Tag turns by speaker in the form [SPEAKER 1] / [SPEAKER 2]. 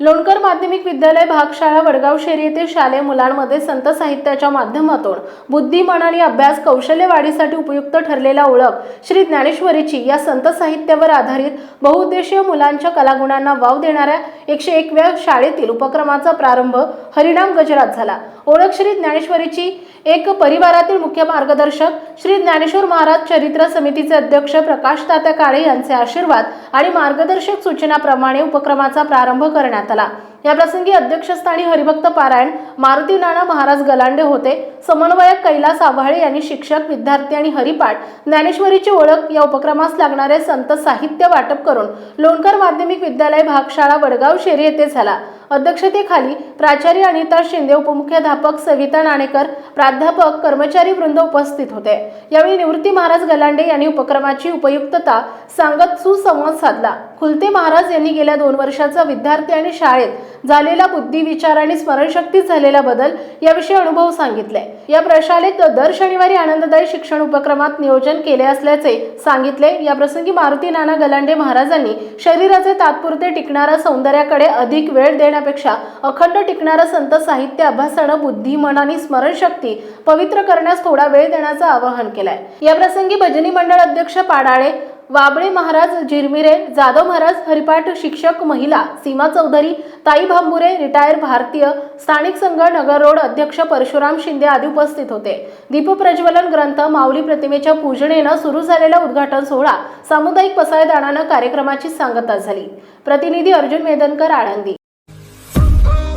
[SPEAKER 1] लोणकर माध्यमिक विद्यालय भागशाळा वडगाव शेरी येथे शालेय मुलांमध्ये संत साहित्याच्या माध्यमातून बुद्धिमान आणि अभ्यास कौशल्य वाढीसाठी उपयुक्त ठरलेला ओळख श्री ज्ञानेश्वरीची या संत साहित्यावर आधारित बहुउद्देशीय मुलांच्या कलागुणांना वाव देणाऱ्या एकशे एकव्या शाळेतील उपक्रमाचा प्रारंभ हरिणाम गजरात झाला. ओळख श्री ज्ञानेश्वरीची एक परिवारातील मुख्य मार्गदर्शक श्री ज्ञानेश्वर महाराज चरित्र समितीचे अध्यक्ष प्रकाश तात्या काळे यांचे आशीर्वाद आणि मार्गदर्शक सूचनाप्रमाणे उपक्रमाचा प्रारंभ करण्यात आला. या प्रसंगी अध्यक्षस्थानी हरिभक्त पारायण मारुती नाना महाराज गलांडे होते समन्वयक कैलास आव्हाळे यांनी शिक्षक विद्यार्थी आणि हरिपाठ ज्ञानेश्वरीची ओळख या उपक्रमास लागणारे संत साहित्य वाटप करून लोणकर माध्यमिक विद्यालय भागशाळा वडगाव शेरी येथे झाला. अध्यक्षतेखाली प्राचार्य अनिता शिंदे उपमुख्याध्यापक सविता नाणेकर प्राध्यापक कर्मचारी वृंद उपस्थित होते. यावेळी निवृत्ती महाराज गलांडे यांनी उपक्रमाची उपयुक्तता सांगत सुसंवाद साधला. खुलते महाराज यांनी गेल्या दोन वर्षाचा विद्यार्थी आणि शाळेत झालेला बुद्धी विचार आणि स्मरणशक्तीत झालेला बदल याविषयी अनुभव सांगितले. या प्रशालेत दर शनिवारी आनंददायी शिक्षण उपक्रमात नियोजन केले असल्याचे सांगितले. या प्रसंगी मारुती नाना गलांडे महाराजांनी शरीराचे तात्पुरते टिकणाऱ्या सौंदर्याकडे अधिक वेळ देण्यापेक्षा अखंड टिकणारं संत साहित्य अभ्यासानं बुद्धी मन आणि स्मरणशक्ती पवित्र करण्यास थोडा वेळ देण्याचं आवाहन केलंय. या प्रसंगी भजनी मंडळ अध्यक्ष पाडाळे वाबळे महाराज जिरमिरे जाधव महाराज हरिपाठ शिक्षक महिला सीमा चौधरी ताई भांबुरे रिटायर भारतीय स्थानिक संघ नगर रोड अध्यक्ष परशुराम शिंदे आदी उपस्थित होते. दीपप्रज्वलन ग्रंथ माऊली प्रतिमेच्या पूजनेनं सुरू झालेला उद्घाटन सोहळा सामुदायिक पसायदानानं कार्यक्रमाची सांगता झाली. प्रतिनिधी अर्जुन मेदनकर आळंदी.